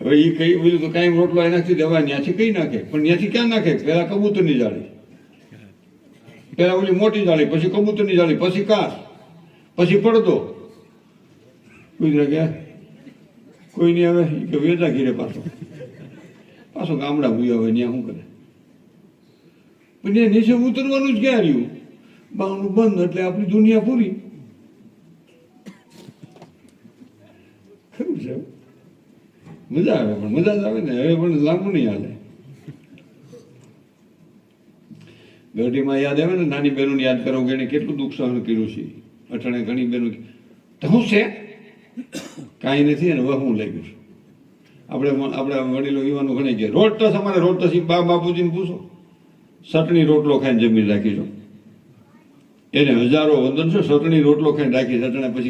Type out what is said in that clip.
હવે એ કઈ બધું તો કાંઈ રોટલો એનાથી દેવાય ત્યાંથી કઈ નાખે? પણ ત્યાંથી ક્યાં નાખે? પહેલાં કબૂતરની જાળી. પેલા ઓલી મોટી જાળી, પછી કબૂતરની જાળી, પછી કાર પછી પડદો. ગુજરાત ગયા કોઈ નહીં આવે? કે વેચા ઘીરે પાછો. પાછો ગામડા ભૂયો હવે ત્યાં શું કરે? પણ ત્યાં નીચે ઉતરવાનું જ ક્યાં રહ્યું? બાવનું બંધ એટલે આપણી દુનિયા પૂરી. ખરું છે મજા આવે, પણ મજા જ આવે ને, હવે પણ લાંબુ નહીં હાલે. ગરડીમાં યાદ આવે ને, નાની બહેનોને યાદ કરો કે એને કેટલું દુઃખ સહન કર્યું છે. અઠાણે ઘણી બહેનો હું છે? કાંઈ નથી અને વહું ગયું છે. આપણે આપણે વડીલો યુવાનો ઘણી કે, રોજ તો અમારે રોજ તો બા, બાપુજીને પૂછો. ચટણી રોટલો ખાઈને જમીન રાખી છો એને હજારો વંદન છે, સટણી રોટલો ખાઈને રાખી, સટણે પછી